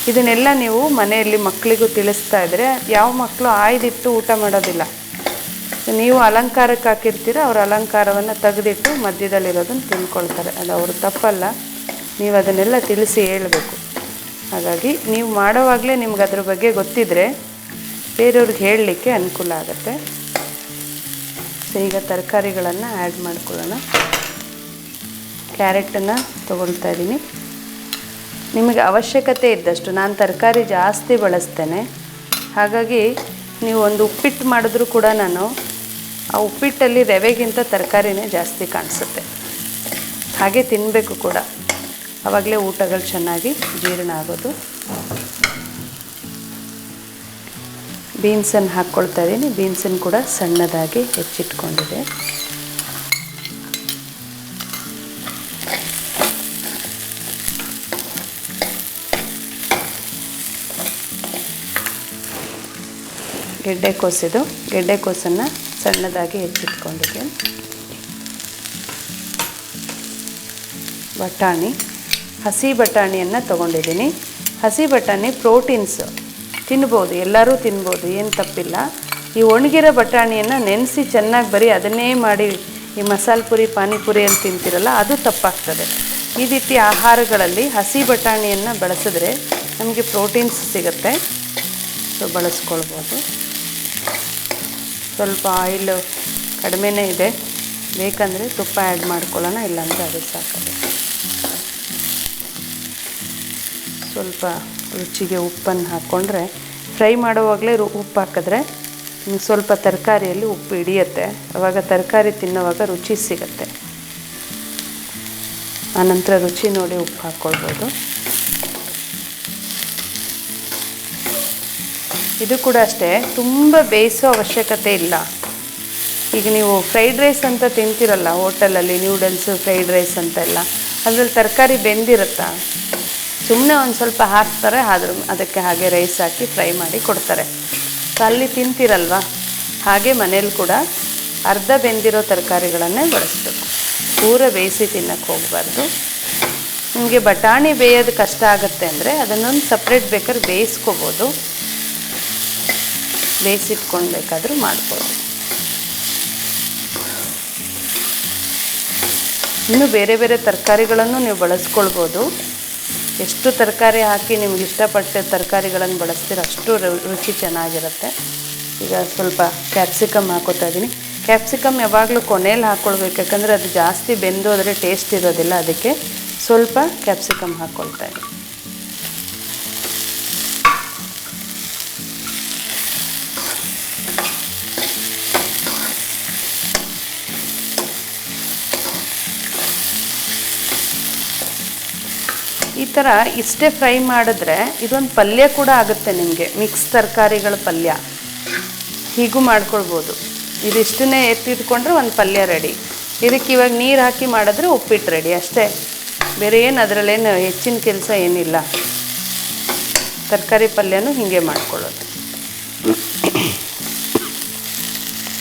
ಇದನ್ನೆಲ್ಲ ನೀವು ಮನೆಯಲ್ಲಿ ಮಕ್ಕಳಿಗೂ ತಿಳಿಸ್ತಾ ಇದ್ದರೆ ಯಾವ ಮಕ್ಕಳು ಆಯ್ದಿಟ್ಟು ಊಟ ಮಾಡೋದಿಲ್ಲ. ನೀವು ಅಲಂಕಾರಕ್ಕೆ ಹಾಕಿರ್ತೀರ, ಅವ್ರ ಅಲಂಕಾರವನ್ನು ತೆಗೆದಿಟ್ಟು ಮಧ್ಯದಲ್ಲಿರೋದನ್ನು ತಿಳ್ಕೊಳ್ತಾರೆ. ಅದು ಅವರು ತಪ್ಪಲ್ಲ. ನೀವು ಅದನ್ನೆಲ್ಲ ತಿಳಿಸಿ ಹೇಳಬೇಕು. ಹಾಗಾಗಿ ನೀವು ಮಾಡೋವಾಗಲೇ ನಿಮ್ಗೆ ಅದ್ರ ಬಗ್ಗೆ ಗೊತ್ತಿದ್ದರೆ ಬೇರೆಯವ್ರಿಗೆ ಹೇಳಲಿಕ್ಕೆ ಅನುಕೂಲ ಆಗುತ್ತೆ. ಸೊ ಈಗ ತರಕಾರಿಗಳನ್ನು ಆ್ಯಡ್ ಮಾಡ್ಕೊಳ್ಳೋಣ. ಕ್ಯಾರೆಟನ್ನು ತೊಗೊಳ್ತಾ ಇದ್ದೀನಿ. ನಿಮಗೆ ಅವಶ್ಯಕತೆ ಇದ್ದಷ್ಟು, ನಾನು ತರಕಾರಿ ಜಾಸ್ತಿ ಬಳಸ್ತೇನೆ. ಹಾಗಾಗಿ ನೀವು ಒಂದು ಉಪ್ಪಿಟ್ಟು ಮಾಡಿದ್ರೂ ಕೂಡ ನಾನು ಆ ಉಪ್ಪಿಟ್ಟಲ್ಲಿ ರವೆಗಿಂತ ತರಕಾರಿನೇ ಜಾಸ್ತಿ ಕಾಣಿಸುತ್ತೆ. ಹಾಗೆ ತಿನ್ನಬೇಕು ಕೂಡ. ಆವಾಗಲೇ ಊಟಗಳು ಚೆನ್ನಾಗಿ ಜೀರ್ಣ ಆಗೋದು. ಬೀನ್ಸನ್ನು ಹಾಕ್ಕೊಳ್ತಾ ಇದ್ದೀನಿ. ಬೀನ್ಸನ್ನು ಕೂಡ ಸಣ್ಣದಾಗಿ ಹೆಚ್ಚಿಟ್ಕೊಂಡಿದೆ. ಗೆಡ್ಡೆಕೋಸಿದು ಗೆಡ್ಡೆಕೋಸನ್ನು ಸಣ್ಣದಾಗಿ ಹೆಚ್ಚಿಟ್ಕೊಂಡಿದ್ದೆ ಬಟಾಣಿ. ಹಸಿ ಬಟಾಣಿಯನ್ನು ತೊಗೊಂಡಿದ್ದೀನಿ. ಹಸಿ ಬಟಾಣಿ ಪ್ರೋಟೀನ್ಸ್ ತಿನ್ಬೋದು, ಎಲ್ಲರೂ ತಿನ್ಬೋದು, ಏನು ತಪ್ಪಿಲ್ಲ. ಈ ಒಣಗಿರೋ ಬಟಾಣಿಯನ್ನು ನೆನೆಸಿ ಚೆನ್ನಾಗಿ ಬರೀ ಅದನ್ನೇ ಮಾಡಿ, ಈ ಮಸಾಲೆ ಪುರಿ, ಪಾನಿಪುರಿ ಅಂತ ತಿಂತಿರಲ್ಲ, ಅದು ತಪ್ಪಾಗ್ತದೆ. ಈ ರೀತಿ ಆಹಾರಗಳಲ್ಲಿ ಹಸಿ ಬಟಾಣಿಯನ್ನು ಬಳಸಿದ್ರೆ ನಮಗೆ ಪ್ರೋಟೀನ್ಸ್ ಸಿಗುತ್ತೆ. ಸೊ, ಬಳಸ್ಕೊಳ್ಬೋದು. ಸ್ವಲ್ಪ ಆಯಿಲ್ ಕಡಿಮೆನೇ ಇದೆ. ಬೇಕಂದರೆ ತುಪ್ಪ ಆ್ಯಡ್ ಮಾಡ್ಕೊಳ್ಳೋಣ, ಇಲ್ಲಾಂದರೆ ಅದು ಸಾಕು ಸ್ವಲ್ಪ ರುಚಿಗೆ ಉಪ್ಪನ್ನು ಹಾಕ್ಕೊಂಡ್ರೆ ಫ್ರೈ ಮಾಡುವಾಗಲೇ ಉಪ್ಪು ಹಾಕಿದ್ರೆ ಸ್ವಲ್ಪ ತರಕಾರಿಯಲ್ಲಿ ಉಪ್ಪು ಹಿಡಿಯುತ್ತೆ. ಆವಾಗ ತರಕಾರಿ ತಿನ್ನೋವಾಗ ರುಚಿ ಸಿಗುತ್ತೆ. ಆನಂತರ ರುಚಿ ನೋಡಿ ಉಪ್ಪು ಹಾಕ್ಕೊಳ್ಬೋದು. ಇದು ಕೂಡ ಅಷ್ಟೇ, ತುಂಬ ಬೇಯಿಸೋ ಅವಶ್ಯಕತೆ ಇಲ್ಲ. ಈಗ ನೀವು ಫ್ರೈಡ್ ರೈಸ್ ಅಂತ ತಿಂತಿರಲ್ಲ, ಹೋಟೆಲಲ್ಲಿ ನ್ಯೂಡಲ್ಸು ಫ್ರೈಡ್ ರೈಸ್ ಅಂತೆಲ್ಲ. ಅದರಲ್ಲಿ ತರಕಾರಿ ಬೆಂದಿರುತ್ತಾ? ಸುಮ್ಮನೆ ಒಂದು ಸ್ವಲ್ಪ ಹಾಕ್ತಾರೆ, ಆದರೂ ಅದಕ್ಕೆ ಹಾಗೆ ರೈಸ್ ಹಾಕಿ ಫ್ರೈ ಮಾಡಿ ಕೊಡ್ತಾರೆ. ಅಲ್ಲಿ ತಿಂತಿರಲ್ವಾ? ಹಾಗೆ ಮನೇಲಿ ಕೂಡ ಅರ್ಧ ಬೆಂದಿರೋ ತರಕಾರಿಗಳನ್ನೇ ಬಳಸಬೇಕು. ಪೂರ ಬೇಯಿಸಿ ತಿನ್ನಕ್ಕೆ ಹೋಗಬಾರ್ದು. ನಿಮಗೆ ಬಟಾಣಿ ಬೇಯೋದು ಕಷ್ಟ ಆಗುತ್ತೆ ಅಂದರೆ ಅದನ್ನೊಂದು ಸಪ್ರೇಟ್ ಬೇಕಾದ್ರೆ ಬೇಯಿಸ್ಕೋಬೋದು. ಬೇಯಿಸಿಟ್ಕೊಂಡು ಬೇಕಾದರೂ ಮಾಡ್ಬೋದು. ಇನ್ನು ಬೇರೆ ಬೇರೆ ತರಕಾರಿಗಳನ್ನು ನೀವು ಬಳಸ್ಕೊಳ್ಬೋದು. ಎಷ್ಟು ತರಕಾರಿ ಹಾಕಿ ನಿಮ್ಗೆ ಇಷ್ಟಪಟ್ಟ ತರಕಾರಿಗಳನ್ನು ಬಳಸ್ತೀರ ಅಷ್ಟು ರುಚಿ ಚೆನ್ನಾಗಿರುತ್ತೆ. ಈಗ ಸ್ವಲ್ಪ ಕ್ಯಾಪ್ಸಿಕಮ್ ಹಾಕೋತಾ ಇದ್ದೀನಿ. ಕ್ಯಾಪ್ಸಿಕಮ್ ಯಾವಾಗಲೂ ಕೊನೆಯಲ್ಲಿ ಹಾಕ್ಕೊಳ್ಬೇಕು ಯಾಕಂದರೆ ಅದು ಜಾಸ್ತಿ ಬೆಂದೋದ್ರೆ ಟೇಸ್ಟ್ ಇರೋದಿಲ್ಲ, ಅದಕ್ಕೆ ಸ್ವಲ್ಪ ಕ್ಯಾಪ್ಸಿಕಮ್ ಹಾಕ್ಕೊಳ್ತಾ ಇದ್ದೀನಿ. ಥರ ಇಷ್ಟೇ ಫ್ರೈ ಮಾಡಿದ್ರೆ ಇದೊಂದು ಪಲ್ಯ ಕೂಡ ಆಗುತ್ತೆ ನಿಮಗೆ. ಮಿಕ್ಸ್ ತರಕಾರಿಗಳ ಪಲ್ಯ. ಹೀಗೂ ಮಾಡ್ಕೊಳ್ಬೋದು. ಇದಿಷ್ಟನ್ನೇ ಎತ್ತಿಟ್ಕೊಂಡ್ರೆ ಒಂದು ಪಲ್ಯ ರೆಡಿ ಇದಕ್ಕೆ ಇವಾಗ ನೀರು ಹಾಕಿ ಮಾಡಿದ್ರೆ ಉಪ್ಪಿಟ್ಟು ರೆಡಿ ಅಷ್ಟೇ. ಬೇರೆ ಏನು ಅದರಲ್ಲೇನು ಹೆಚ್ಚಿನ ಕೆಲಸ ಏನಿಲ್ಲ. ತರಕಾರಿ ಪಲ್ಯನೂ ಹೀಗೆ ಮಾಡ್ಕೊಳ್ಳೋದು.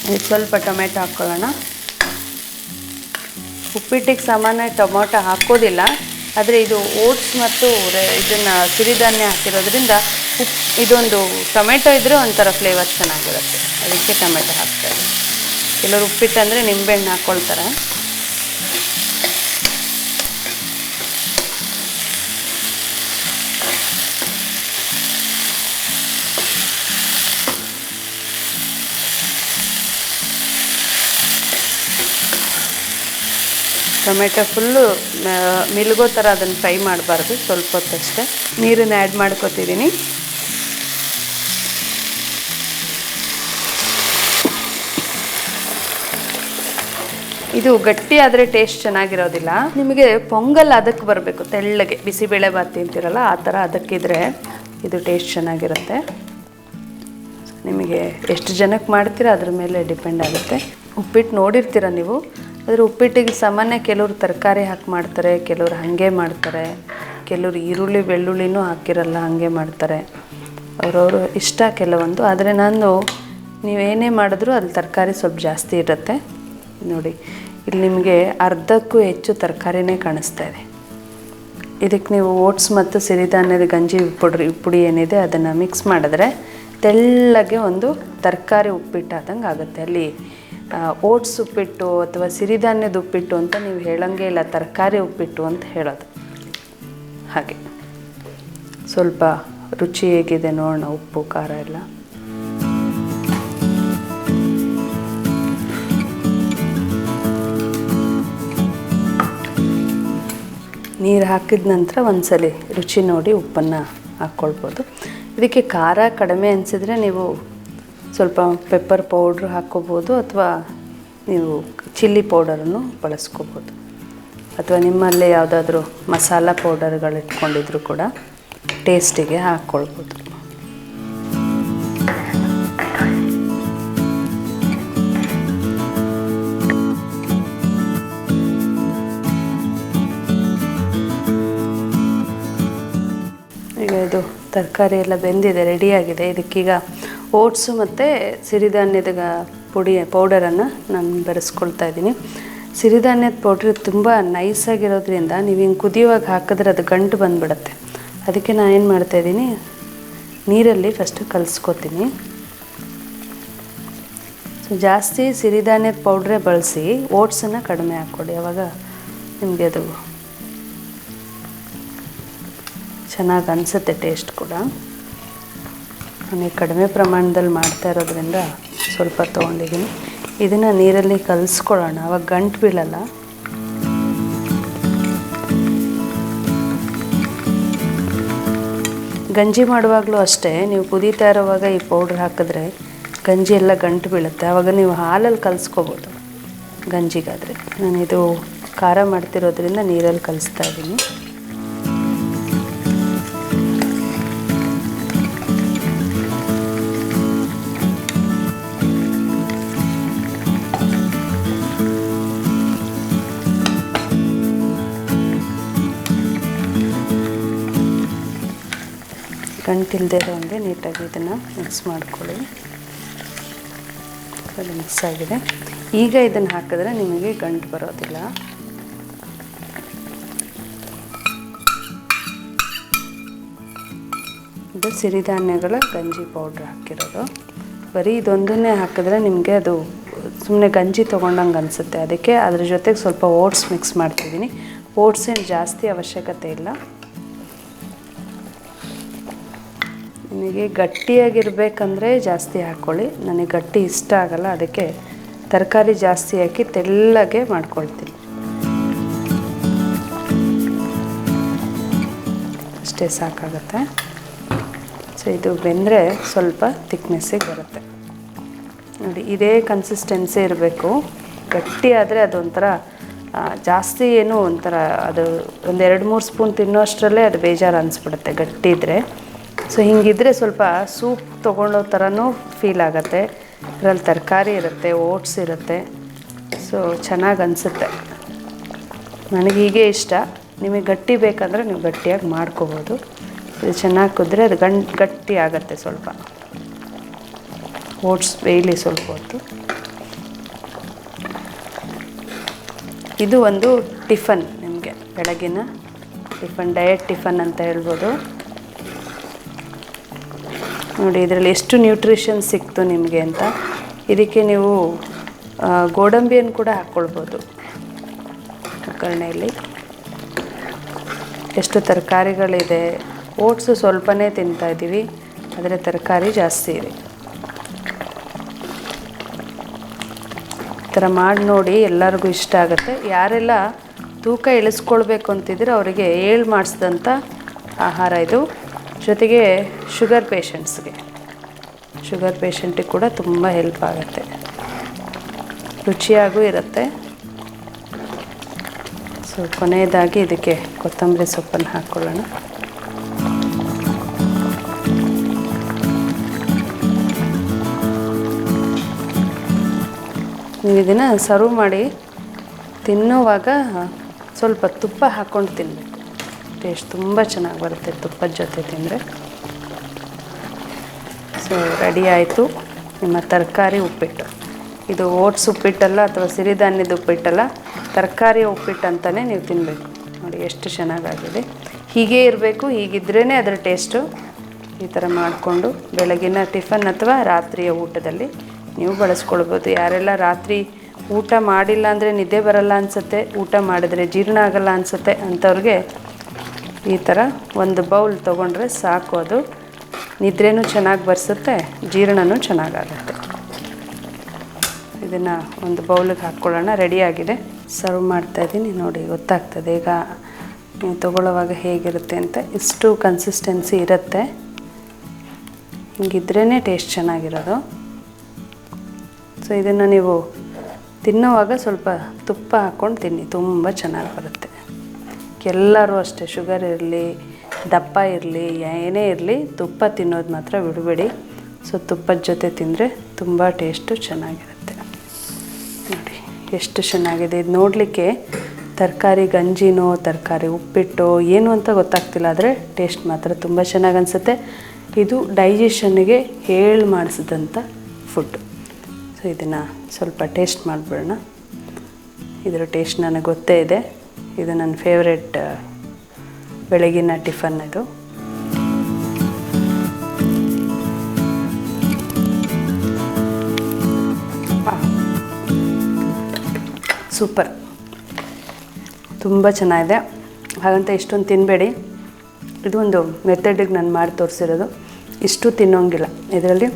ಇದಕ್ಕೆ ಸ್ವಲ್ಪ ಟೊಮೆಟೊ ಹಾಕ್ಕೊಳ್ಳೋಣ. ಉಪ್ಪಿಟ್ಟಿಗೆ ಸಾಮಾನ್ಯ ಟೊಮೊಟೊ ಹಾಕೋದಿಲ್ಲ. ಆದರೆ ಇದು ಓಟ್ಸ್ ಮತ್ತು ಇದನ್ನು ಸಿರಿಧಾನ್ಯ ಹಾಕಿರೋದ್ರಿಂದ ಉಪ್, ಇದೊಂದು ಟೊಮೆಟೊ ಇದ್ದರೆ ಒಂಥರ ಫ್ಲೇವರ್ ಚೆನ್ನಾಗಿರುತ್ತೆ. ಅದಕ್ಕೆ ಟೊಮೆಟೊ ಹಾಕ್ತಾರೆ. ಕೆಲವರು ಉಪ್ಪಿಟ್ಟು ಅಂದರೆ ನಿಂಬೆಹಣ್ಣು ಹಾಕ್ಕೊಳ್ತಾರೆ ಟೊಮೆಟೊ ಫುಲ್ಲು ಮಿಲ್ಗೋ ಥರ ಅದನ್ನು ಫ್ರೈ ಮಾಡಬಾರ್ದು, ಸ್ವಲ್ಪ ಹೊತ್ತಷ್ಟೇ. ನೀರನ್ನು ಆ್ಯಡ್ ಮಾಡ್ಕೋತಿದ್ದೀನಿ ಇದು ಗಟ್ಟಿ ಆದರೆ ಟೇಸ್ಟ್ ಚೆನ್ನಾಗಿರೋದಿಲ್ಲ. ನಿಮಗೆ ಪೊಂಗಲ್ ಅದಕ್ಕೆ ಬರಬೇಕು, ತೆಳ್ಳಗೆ. ಬಿಸಿಬೇಳೆ ಬಾತ್ ತಿಂತೀರಲ್ಲ, ಆ ಥರ ಅದಕ್ಕಿದ್ರೆ ಇದು ಟೇಸ್ಟ್ ಚೆನ್ನಾಗಿರುತ್ತೆ. ನಿಮಗೆ ಎಷ್ಟು ಜನಕ್ಕೆ ಮಾಡ್ತೀರಾ, ಅದ್ರ ಮೇಲೆ ಡಿಪೆಂಡ್ ಆಗುತ್ತೆ. ಉಪ್ಪಿಟ್ಟು ನೋಡಿರ್ತೀರ ನೀವು? ಆದರೆ ಉಪ್ಪಿಟ್ಟಿಗೆ ಸಾಮಾನ್ಯ ಕೆಲವರು ತರಕಾರಿ ಹಾಕಿ ಮಾಡ್ತಾರೆ, ಕೆಲವರು ಹಾಗೆ ಮಾಡ್ತಾರೆ, ಕೆಲವರು ಈರುಳ್ಳಿ, ಬೆಳ್ಳುಳ್ಳಿನೂ ಹಾಕಿರಲ್ಲ, ಹಾಗೆ ಮಾಡ್ತಾರೆ. ಅವರವರು ಇಷ್ಟ ಕೆಲವೊಂದು. ಆದರೆ ನಾನು ನೀವೇನೇ ಮಾಡಿದ್ರೂ ಅಲ್ಲಿ ತರಕಾರಿ ಸ್ವಲ್ಪ ಜಾಸ್ತಿ ಇರುತ್ತೆ. ನೋಡಿ, ಇಲ್ಲಿ ನಿಮಗೆ ಅರ್ಧಕ್ಕೂ ಹೆಚ್ಚು ತರಕಾರಿನೇ ಕಾಣಿಸ್ತಾ ಇದೆ. ಇದಕ್ಕೆ ನೀವು ಓಟ್ಸ್ ಮತ್ತು ಸಿರಿಧಾನ್ಯದ ಗಂಜಿ ಪುಡ್ರಿ ಪುಡಿ ಏನಿದೆ ಅದನ್ನು ಮಿಕ್ಸ್ ಮಾಡಿದ್ರೆ ತೆಳ್ಳಗೆ ಒಂದು ತರಕಾರಿ ಉಪ್ಪಿಟ್ಟಾದಂಗೆ ಆಗುತ್ತೆ. ಅಲ್ಲಿ ಓಟ್ಸ್ ಉಪ್ಪಿಟ್ಟು ಅಥವಾ ಸಿರಿಧಾನ್ಯದ ಉಪ್ಪಿಟ್ಟು ಅಂತ ನೀವು ಹೇಳೋಂಗೇ ಇಲ್ಲ, ತರಕಾರಿ ಉಪ್ಪಿಟ್ಟು ಅಂತ ಹೇಳೋದು. ಹಾಗೆ. ಸ್ವಲ್ಪ ರುಚಿ ಹೇಗಿದೆ ನೋಡೋಣ, ಉಪ್ಪು, ಖಾರ ಎಲ್ಲ. ನೀರು ಹಾಕಿದ ನಂತರ ಒಂದ್ಸಲಿ ರುಚಿ ನೋಡಿ ಉಪ್ಪನ್ನು ಹಾಕ್ಕೊಳ್ಬೋದು. ಇದಕ್ಕೆ ಖಾರ ಕಡಿಮೆ ಅನಿಸಿದ್ರೆ ನೀವು ಸ್ವಲ್ಪ ಪೆಪ್ಪರ್ ಪೌಡ್ರ್ ಹಾಕ್ಕೋಬೋದು ಅಥವಾ ನೀವು ಚಿಲ್ಲಿ ಪೌಡರನ್ನು ಬಳಸ್ಕೋಬೋದು. ಅಥವಾ ನಿಮ್ಮಲ್ಲೇ ಯಾವುದಾದ್ರೂ ಮಸಾಲ ಪೌಡರ್ಗಳು ಇಟ್ಕೊಂಡಿದ್ರು ಕೂಡ ಟೇಸ್ಟಿಗೆ ಹಾಕ್ಕೊಳ್ಬೋದು ಈಗ ಇದು ತರಕಾರಿ ಎಲ್ಲ ಬೆಂದಿದೆ ರೆಡಿಯಾಗಿದೆ ಇದಕ್ಕೀಗ ಓಟ್ಸು ಮತ್ತು ಸಿರಿಧಾನ್ಯದ ಪುಡಿ, ಪೌಡರನ್ನು ನಾನು ಬೆರೆಸ್ಕೊಳ್ತಾ ಇದ್ದೀನಿ. ಸಿರಿಧಾನ್ಯದ ಪೌಡ್ರ್ ತುಂಬ ನೈಸಾಗಿರೋದ್ರಿಂದ ನೀವು ಹಿಂಗೆ ಕುದಿಯುವಾಗ ಹಾಕಿದ್ರೆ ಅದು ಗಂಟು ಬಂದುಬಿಡುತ್ತೆ. ಅದಕ್ಕೆ ನಾನು ಏನು ಮಾಡ್ತಾಯಿದ್ದೀನಿ ನೀರಲ್ಲಿ ಫಸ್ಟು ಕಲಿಸ್ಕೊತೀನಿ. ಸೊ ಜಾಸ್ತಿ ಸಿರಿಧಾನ್ಯದ ಪೌಡ್ರೇ ಬಳಸಿ ಓಟ್ಸನ್ನು ಕಡಿಮೆ ಹಾಕ್ಕೊಡಿ. ಅವಾಗ ನಿಮಗೆ ಅದು ಚೆನ್ನಾಗಿ ಅನಿಸುತ್ತೆ ಟೇಸ್ಟ್ ಕೂಡ. ನನಗೆ ಕಡಿಮೆ ಪ್ರಮಾಣದಲ್ಲಿ ಮಾಡ್ತಾ ಇರೋದ್ರಿಂದ ಸ್ವಲ್ಪ ತೊಗೊಂಡಿದ್ದೀನಿ. ಇದನ್ನು ನೀರಲ್ಲಿ ಕಲಿಸ್ಕೊಳ್ಳೋಣ. ಅವಾಗ ಗಂಟು ಬೀಳಲ್ಲ. ಗಂಜಿ ಮಾಡುವಾಗಲೂ ಅಷ್ಟೇ, ನೀವು ಕುದೀತಾ ಇರೋವಾಗ ಈ ಪೌಡ್ರ್ ಹಾಕಿದ್ರೆ ಗಂಜಿ ಎಲ್ಲ ಗಂಟು ಬೀಳುತ್ತೆ. ಆವಾಗ ನೀವು ಹಾಲಲ್ಲಿ ಕಲಿಸ್ಕೋಬೋದು. ಗಂಜಿಗಾದರೆ. ನಾನಿದು ಖಾರ ಮಾಡ್ತಿರೋದ್ರಿಂದ ನೀರಲ್ಲಿ ಕಲಿಸ್ತಾ ಇದ್ದೀನಿ. ಗಂಟಿಲ್ದೇ ಇರೋಂಗೆ ನೀಟಾಗಿ ಇದನ್ನು ಮಿಕ್ಸ್ ಮಾಡ್ಕೊಳ್ಳಿ. ಮಿಕ್ಸ್ ಆಗಿದೆ. ಈಗ ಇದನ್ನು ಹಾಕಿದ್ರೆ ನಿಮಗೆ ಗಂಟು ಬರೋದಿಲ್ಲ. ಇದು ಸಿರಿಧಾನ್ಯಗಳ ಗಂಜಿ ಪೌಡ್ರ್ ಹಾಕಿರೋದು. ಬರೀ ಇದೊಂದನ್ನೇ ಹಾಕಿದ್ರೆ ನಿಮಗೆ ಅದು ಸುಮ್ಮನೆ ಗಂಜಿ ತೊಗೊಂಡಂಗೆ ಅನಿಸುತ್ತೆ. ಅದಕ್ಕೆ ಅದ್ರ ಜೊತೆಗೆ ಸ್ವಲ್ಪ ಓಟ್ಸ್ ಮಿಕ್ಸ್ ಮಾಡ್ತಿದ್ದೀನಿ. ಓಟ್ಸ್ ಏನು ಜಾಸ್ತಿ ಅವಶ್ಯಕತೆ ಇಲ್ಲ. ನಿಮಗೆ ಗಟ್ಟಿಯಾಗಿರ್ಬೇಕಂದ್ರೆ ಜಾಸ್ತಿ ಹಾಕ್ಕೊಳ್ಳಿ ನನಗೆ ಗಟ್ಟಿ ಇಷ್ಟ ಆಗಲ್ಲ, ಅದಕ್ಕೆ ತರಕಾರಿ ಜಾಸ್ತಿ ಹಾಕಿ ತೆಳ್ಳಗೆ ಮಾಡ್ಕೊಳ್ತೀನಿ. ಅಷ್ಟೇ ಸಾಕಾಗುತ್ತೆ. ಸೊ ಇದು ಬೆಂದರೆ ಸ್ವಲ್ಪ ತಿಕ್ನೆಸ್ಸಿಗೆ ಬರುತ್ತೆ. ನೋಡಿ, ಇದೇ ಕನ್ಸಿಸ್ಟೆನ್ಸಿ ಇರಬೇಕು. ಗಟ್ಟಿ ಆದರೆ ಅದೊಂಥರ ಜಾಸ್ತಿ ಏನು ಒಂಥರ ಅದು ಒಂದು ಎರಡು ಮೂರು ಸ್ಪೂನ್ ತಿನ್ನೋ ಅಷ್ಟರಲ್ಲೇ ಅದು ಬೇಜಾರು ಅನಿಸ್ಬಿಡುತ್ತೆ ಗಟ್ಟಿ ಇದ್ದರೆ ಸೊ ಹಿಂಗಿದ್ರೆ ಸ್ವಲ್ಪ ಸೂಪ್ ತೊಗೊಳ್ಳೋ ಥರನೂ ಫೀಲ್ ಆಗುತ್ತೆ. ಅದರಲ್ಲಿ ತರಕಾರಿ ಇರುತ್ತೆ ಓಟ್ಸ್ ಇರುತ್ತೆ. ಸೊ ಚೆನ್ನಾಗಿ ಅನಿಸುತ್ತೆ. ನನಗೆ ಹೀಗೆ ಇಷ್ಟ. ನಿಮಗೆ ಗಟ್ಟಿ ಬೇಕಂದರೆ ನೀವು ಗಟ್ಟಿಯಾಗಿ ಮಾಡ್ಕೋಬೋದು. ಇದು ಚೆನ್ನಾಗಿ ಕುದ್ರೆ ಅದು ಗಂಟ್ ಗಟ್ಟಿ ಆಗುತ್ತೆ ಸ್ವಲ್ಪ. ಓಟ್ಸ್ ಬೇಯಲಿ ಸ್ವಲ್ಪ ಹೊತ್ತು. ಇದು ಒಂದು ಟಿಫನ್ ನಿಮಗೆ. ಬೆಳಗಿನ ಟಿಫನ್ ಡಯಟ್ ಟಿಫನ್ ಅಂತ ಹೇಳ್ಬೋದು. ನೋಡಿ, ಇದರಲ್ಲಿ ಎಷ್ಟು ನ್ಯೂಟ್ರಿಷನ್ ಸಿಕ್ತು ನಿಮಗೆ ಅಂತ. ಇದಕ್ಕೆ ನೀವು ಗೋಡಂಬಿಯನ್ನು ಕೂಡ ಹಾಕ್ಕೊಳ್ಬೋದು ಒಗ್ಗರಣೆಯಲ್ಲಿ. ಎಷ್ಟು ತರಕಾರಿಗಳಿದೆ? ಓಟ್ಸು ಸ್ವಲ್ಪನೇ ತಿಂತಾ ಇದ್ದೀವಿ. ಆದರೆ ತರಕಾರಿ ಜಾಸ್ತಿ ಇದೆ. ಈ ಥರ ಮಾಡಿ ನೋಡಿ ಎಲ್ಲರಿಗೂ ಇಷ್ಟ ಆಗುತ್ತೆ. ಯಾರೆಲ್ಲ ತೂಕ ಇಳಿಸ್ಕೊಳ್ಬೇಕು ಅಂತಿದ್ರೆ ಅವರಿಗೆ ಏಳು ಮಾಡಿಸಿದಂಥ ಆಹಾರ ಇದು. ಜೊತೆಗೆ ಶುಗರ್ ಪೇಷಂಟ್ಸ್ಗೆ. ಶುಗರ್ ಪೇಷಂಟಿಗೆ ಕೂಡ ತುಂಬ ಹೆಲ್ಪ್ ಆಗುತ್ತೆ. ರುಚಿಯಾಗೂ ಇರುತ್ತೆ. ಸೊ ಕೊನೆಯದಾಗಿ ಇದಕ್ಕೆ ಕೊತ್ತಂಬರಿ ಸೊಪ್ಪನ್ನು ಹಾಕ್ಕೊಳ್ಳೋಣ ನೀವು ಇದನ್ನು ಸರ್ವ್ ಮಾಡಿ ತಿನ್ನುವಾಗ ಸ್ವಲ್ಪ ತುಪ್ಪ ಹಾಕ್ಕೊಂಡು ತಿನ್ನಬೇಕು ಟೇಸ್ಟ್ ತುಂಬ ಚೆನ್ನಾಗಿ ಬರುತ್ತೆ ತುಪ್ಪದ ಜೊತೆ ತಿಂದರೆ. ಸೊ ರೆಡಿ ಆಯಿತು. ನಿಮ್ಮ ತರಕಾರಿ ಉಪ್ಪಿಟ್ಟು. ಇದು ಓಟ್ಸ್ ಉಪ್ಪಿಟ್ಟಲ್ಲ ಅಥವಾ ಸಿರಿಧಾನ್ಯದ ಉಪ್ಪಿಟ್ಟಲ್ಲ, ತರಕಾರಿ ಉಪ್ಪಿಟ್ಟು ಅಂತಲೇ ನೀವು ತಿನ್ನಬೇಕು ನೋಡಿ, ಎಷ್ಟು ಚೆನ್ನಾಗಾಗಿದೆ. ಹೀಗೆ ಇರಬೇಕು ಹೀಗಿದ್ರೇ ಅದರ ಟೇಸ್ಟು ಈ ಥರ ಮಾಡಿಕೊಂಡು ಬೆಳಗಿನ ಟಿಫನ್ ಅಥವಾ ರಾತ್ರಿಯ ಊಟದಲ್ಲಿ ನೀವು ಬಳಸ್ಕೊಳ್ಬೋದು. ಯಾರೆಲ್ಲ ರಾತ್ರಿ ಊಟ ಮಾಡಿಲ್ಲ ಅಂದರೆ ನಿದ್ದೆ ಬರಲ್ಲ ಅನಿಸುತ್ತೆ, ಊಟ ಮಾಡಿದ್ರೆ ಜೀರ್ಣ ಆಗಲ್ಲ ಅನಿಸುತ್ತೆ ಅಂಥವ್ರಿಗೆ ಈ ಥರ ಒಂದು ಬೌಲ್ ತೊಗೊಂಡ್ರೆ ಸಾಕು ಅದು. ನಿದ್ರೆನೂ ಚೆನ್ನಾಗಿ ಬರ್ಸುತ್ತೆ, ಜೀರ್ಣನೂ ಚೆನ್ನಾಗಾಗುತ್ತೆ. ಇದನ್ನು ಒಂದು ಬೌಲಿಗೆ ಹಾಕ್ಕೊಳ್ಳೋಣ ರೆಡಿಯಾಗಿದೆ ಸರ್ವ್ ಮಾಡ್ತಾ ಇದ್ದೀನಿ, ನೋಡಿ ಗೊತ್ತಾಗ್ತದೆ ಈಗ ನೀವು ತೊಗೊಳ್ಳೋವಾಗ ಹೇಗಿರುತ್ತೆ ಅಂತ. ಇಷ್ಟು ಕನ್ಸಿಸ್ಟೆನ್ಸಿ ಇರುತ್ತೆ. ಹಿಂಗಿದ್ರೇ ಟೇಸ್ಟ್ ಚೆನ್ನಾಗಿರೋದು. ಸೊ ಇದನ್ನು ನೀವು ತಿನ್ನೋವಾಗ ಸ್ವಲ್ಪ ತುಪ್ಪ ಹಾಕ್ಕೊಂಡು ತಿನ್ನಿ, ತುಂಬ ಚೆನ್ನಾಗಿ ಬರುತ್ತೆ. ಎಲ್ಲರೂ ಅಷ್ಟೇ, ಶುಗರ್ ಇರಲಿ, ದಪ್ಪ ಇರಲಿ, ಏನೇ ಇರಲಿ, ತುಪ್ಪ ತಿನ್ನೋದು ಮಾತ್ರ ಬಿಡಬೇಡಿ. ಸೊ ತುಪ್ಪದ ಜೊತೆ ತಿಂದರೆ ತುಂಬ ಟೇಸ್ಟು ಚೆನ್ನಾಗಿರುತ್ತೆ. ನೋಡಿ, ಎಷ್ಟು ಚೆನ್ನಾಗಿದೆ. ಇದು ನೋಡಲಿಕ್ಕೆ ತರಕಾರಿ ಗಂಜಿನೋ, ತರಕಾರಿ ಉಪ್ಪಿಟ್ಟು, ಏನು ಅಂತ ಗೊತ್ತಾಗ್ತಿಲ್ಲ, ಆದರೆ ಟೇಸ್ಟ್ ಮಾತ್ರ ತುಂಬ ಚೆನ್ನಾಗಿ ಅನಿಸುತ್ತೆ. ಇದು ಡೈಜೆಷನ್ಗೆ ಹೇಳಿ ಮಾಡಿಸಿದಂಥ ಫುಡ್ ಸೊ ಇದನ್ನು ಸ್ವಲ್ಪ ಟೇಸ್ಟ್ ಮಾಡಿಬಿಡೋಣ. ಇದರ ಟೇಸ್ಟ್ ನನಗೆ ಗೊತ್ತೇ ಇದೆ. ಇದು ನನ್ನ ಫೇವ್ರೆಟ್ ಬೆಳಗಿನ ಟಿಫನ್ ಇದು. ಸೂಪರ್. ತುಂಬ ಚೆನ್ನಾಗಿದೆ. ಹಾಗಂತ ಇಷ್ಟೊಂದು ತಿನ್ನಬೇಡಿ ಇದು ಒಂದು ಮೆಥಡಿಗೆ ನಾನು ಮಾಡಿ ತೋರಿಸಿರೋದು. ಇಷ್ಟು ತಿನ್ನೋಂಗಿಲ್ಲ. ಇದರಲ್ಲಿ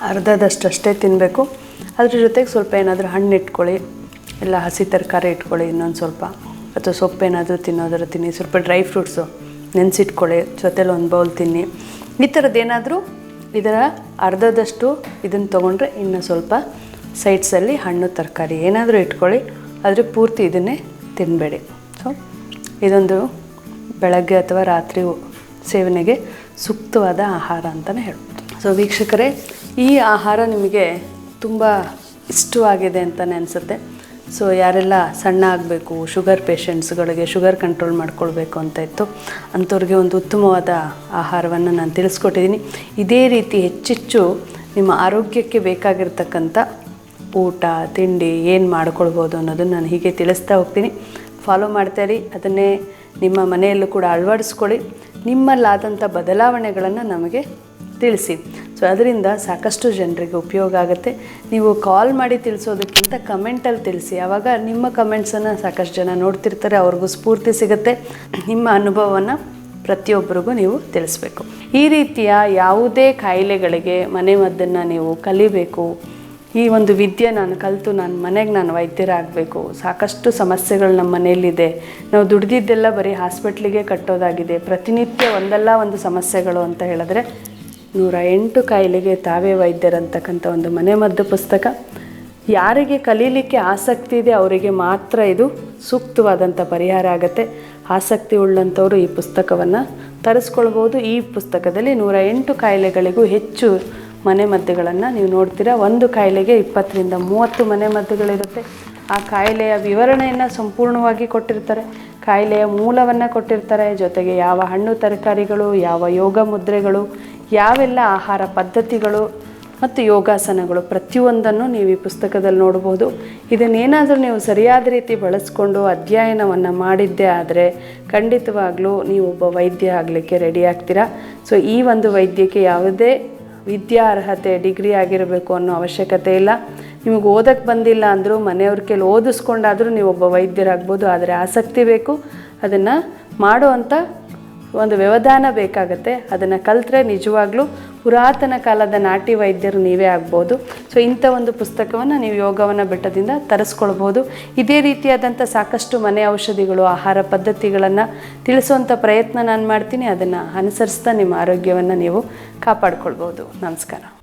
ಅರ್ಧದಷ್ಟು ಅಷ್ಟೇ ತಿನ್ನಬೇಕು ಅದ್ರ ಜೊತೆಗೆ ಸ್ವಲ್ಪ ಏನಾದರೂ ಹಣ್ಣು ಇಟ್ಕೊಳ್ಳಿ. ಇಲ್ಲ ಹಸಿ ತರಕಾರಿ ಇಟ್ಕೊಳ್ಳಿ ಇನ್ನೊಂದು ಸ್ವಲ್ಪ. ಅಥವಾ ಸೊಪ್ಪೇನಾದರೂ ತಿನ್ನೋದಾದ್ರು ತಿನ್ನಿ, ಸ್ವಲ್ಪ ಡ್ರೈ ಫ್ರೂಟ್ಸು ನೆನೆಸಿಟ್ಕೊಳ್ಳಿ, ಜೊತೇಲಿ ಒಂದು ಬೌಲ್ ತಿನ್ನಿ. ಈ ಥರದ್ದೇನಾದರೂ ಇದರ ಅರ್ಧದಷ್ಟು ಇದನ್ನು ತೊಗೊಂಡ್ರೆ ಇನ್ನು ಸ್ವಲ್ಪ ಸೈಡ್ಸಲ್ಲಿ ಹಣ್ಣು, ತರಕಾರಿ ಏನಾದರೂ ಇಟ್ಕೊಳ್ಳಿ. ಆದರೆ ಪೂರ್ತಿ ಇದನ್ನೇ ತಿನ್ನಬೇಡಿ ಸೊ ಇದೊಂದು ಬೆಳಗ್ಗೆ ಅಥವಾ ರಾತ್ರಿ ಸೇವನೆಗೆ ಸೂಕ್ತವಾದ ಆಹಾರ ಅಂತಲೇ ಹೇಳ್ಬೋದು. ಸೊ ವೀಕ್ಷಕರೇ, ಈ ಆಹಾರ ನಿಮಗೆ ತುಂಬ ಇಷ್ಟವಾಗಿದೆ ಅಂತಲೇ ಅನಿಸುತ್ತೆ. ಸೊ ಯಾರೆಲ್ಲ ಸಣ್ಣ ಆಗಬೇಕು ಶುಗರ್ ಪೇಷಂಟ್ಸ್ಗಳಿಗೆ ಶುಗರ್ ಕಂಟ್ರೋಲ್ ಮಾಡ್ಕೊಳ್ಬೇಕು ಅಂತ ಇತ್ತು, ಅಂಥವ್ರಿಗೆ ಒಂದು ಉತ್ತಮವಾದ ಆಹಾರವನ್ನು ನಾನು ತಿಳಿಸ್ಕೊಟ್ಟಿದ್ದೀನಿ. ಇದೇ ರೀತಿ ಹೆಚ್ಚೆಚ್ಚು ನಿಮ್ಮ ಆರೋಗ್ಯಕ್ಕೆ ಬೇಕಾಗಿರ್ತಕ್ಕಂಥ ಊಟ, ತಿಂಡಿ ಏನು ಮಾಡ್ಕೊಳ್ಬೋದು ಅನ್ನೋದನ್ನು ನಾನು ಹೀಗೆ ತಿಳಿಸ್ತಾ ಹೋಗ್ತೀನಿ. ಫಾಲೋ ಮಾಡ್ತಾಯಿರಿ ಅದನ್ನೇ ನಿಮ್ಮ ಮನೆಯಲ್ಲೂ ಕೂಡ ಅಳವಡಿಸ್ಕೊಳ್ಳಿ. ನಿಮ್ಮಲ್ಲಾದಂಥ ಬದಲಾವಣೆಗಳನ್ನು ನಮಗೆ ತಿಳಿಸಿ. ಸೊ ಅದರಿಂದ ಸಾಕಷ್ಟು ಜನರಿಗೆ ಉಪಯೋಗ ಆಗುತ್ತೆ. ನೀವು ಕಾಲ್ ಮಾಡಿ ತಿಳಿಸೋದಕ್ಕಿಂತ ಕಮೆಂಟಲ್ಲಿ ತಿಳಿಸಿ. ಆವಾಗ ನಿಮ್ಮ ಕಮೆಂಟ್ಸನ್ನು ಸಾಕಷ್ಟು ಜನ ನೋಡ್ತಿರ್ತಾರೆ, ಅವ್ರಿಗೂ ಸ್ಫೂರ್ತಿ ಸಿಗುತ್ತೆ. ನಿಮ್ಮ ಅನುಭವವನ್ನು ಪ್ರತಿಯೊಬ್ಬರಿಗೂ ನೀವು ತಿಳಿಸ್ಬೇಕು. ಈ ರೀತಿಯ ಯಾವುದೇ ಕಾಯಿಲೆಗಳಿಗೆ ಮನೆಮದ್ದನ್ನು ನೀವು ಕಲಿಬೇಕು. ಈ ಒಂದು ವಿದ್ಯೆ ನಾನು ಕಲಿತು, ನಾನು ಮನೆಗೆ ನಾನು ವೈದ್ಯರಾಗಬೇಕು ಸಾಕಷ್ಟು ಸಮಸ್ಯೆಗಳು ನಮ್ಮ ಮನೆಯಲ್ಲಿದೆ. ನಾವು ದುಡ್ದಿದ್ದೆಲ್ಲ ಬರೀ ಹಾಸ್ಪಿಟ್ಲಿಗೆ ಕಟ್ಟೋದಾಗಿದೆ. ಪ್ರತಿನಿತ್ಯ ಒಂದಲ್ಲ ಒಂದು ಸಮಸ್ಯೆಗಳು ಅಂತ ಹೇಳಿದ್ರೆ ನೂರ ಎಂಟು ಕಾಯಿಲೆಗೆ ತಾವೇ ವೈದ್ಯರಂತಕ್ಕಂಥ ಒಂದು ಮನೆಮದ್ದು ಪುಸ್ತಕ. ಯಾರಿಗೆ ಕಲೀಲಿಕ್ಕೆ ಆಸಕ್ತಿ ಇದೆ ಅವರಿಗೆ ಮಾತ್ರ ಇದು ಸೂಕ್ತವಾದಂಥ ಪರಿಹಾರ ಆಗುತ್ತೆ. ಆಸಕ್ತಿ ಉಳ್ಳಂಥವರು ಈ ಪುಸ್ತಕವನ್ನು ತರಿಸ್ಕೊಳ್ಬೋದು. ಈ ಪುಸ್ತಕದಲ್ಲಿ ನೂರ ಎಂಟು ಕಾಯಿಲೆಗಳಿಗೂ ಹೆಚ್ಚು ಮನೆಮದ್ದುಗಳನ್ನು ನೀವು ನೋಡ್ತೀರಾ. ಒಂದು ಕಾಯಿಲೆಗೆ ಇಪ್ಪತ್ತರಿಂದ ಮೂವತ್ತು ಮನೆಮದ್ದುಗಳಿರುತ್ತೆ. ಆ ಕಾಯಿಲೆಯ ವಿವರಣೆಯನ್ನು ಸಂಪೂರ್ಣವಾಗಿ ಕೊಟ್ಟಿರ್ತಾರೆ. ಕಾಯಿಲೆಯ ಮೂಲವನ್ನು ಕೊಟ್ಟಿರ್ತಾರೆ. ಜೊತೆಗೆ ಯಾವ ಹಣ್ಣು ತರಕಾರಿಗಳು, ಯಾವ ಯೋಗ ಮುದ್ರೆಗಳು ಯಾವೆಲ್ಲ ಆಹಾರ ಪದ್ಧತಿಗಳು ಮತ್ತು ಯೋಗಾಸನಗಳು ಪ್ರತಿಯೊಂದನ್ನು ನೀವು ಈ ಪುಸ್ತಕದಲ್ಲಿ ನೋಡ್ಬೋದು. ಇದನ್ನೇನಾದರೂ ನೀವು ಸರಿಯಾದ ರೀತಿ ಬಳಸ್ಕೊಂಡು ಅಧ್ಯಯನವನ್ನು ಮಾಡಿದ್ದೇ ಆದರೆ ಖಂಡಿತವಾಗ್ಲೂ ನೀವು ಒಬ್ಬ ವೈದ್ಯ ಆಗಲಿಕ್ಕೆ ರೆಡಿ ಆಗ್ತೀರಾ? ಸೊ ಈ ಒಂದು ವೈದ್ಯಕ್ಕೆ ಯಾವುದೇ ವಿದ್ಯಾ ಅರ್ಹತೆ ಡಿಗ್ರಿ ಆಗಿರಬೇಕು ಅನ್ನೋ ಅವಶ್ಯಕತೆ ಇಲ್ಲ. ನಿಮಗೆ ಓದಕ್ಕೆ ಬಂದಿಲ್ಲ ಅಂದರೂ, ಮನೆಯವ್ರ ಕೈಲಿ ಓದಿಸ್ಕೊಂಡಾದರೂ ನೀವು ಒಬ್ಬ ವೈದ್ಯರಾಗ್ಬೋದು, ಆದರೆ ಆಸಕ್ತಿ ಬೇಕು. ಅದನ್ನು ಮಾಡುವಂಥ ಒಂದು ವ್ಯವಧಾನ ಬೇಕಾಗುತ್ತೆ. ಅದನ್ನು ಕಲಿತ್ರೆ ನಿಜವಾಗ್ಲೂ ಪುರಾತನ ಕಾಲದ ನಾಟಿ ವೈದ್ಯರು ನೀವೇ ಆಗ್ಬೋದು. ಸೊ ಇಂಥ ಒಂದು ಪುಸ್ತಕವನ್ನು ನೀವು ಯೋಗವನ್ನು ಬೆಟ್ಟದಿಂದ ತರಿಸ್ಕೊಳ್ಬೋದು. ಇದೇ ರೀತಿಯಾದಂಥ ಸಾಕಷ್ಟು ಮನೆ ಔಷಧಿಗಳು, ಆಹಾರ ಪದ್ಧತಿಗಳನ್ನು ತಿಳಿಸುವಂಥ ಪ್ರಯತ್ನ ನಾನು ಮಾಡ್ತೀನಿ. ಅದನ್ನು ಅನುಸರಿಸ್ತಾ ನಿಮ್ಮ ಆರೋಗ್ಯವನ್ನು ನೀವು ಕಾಪಾಡ್ಕೊಳ್ಬೋದು. ನಮಸ್ಕಾರ.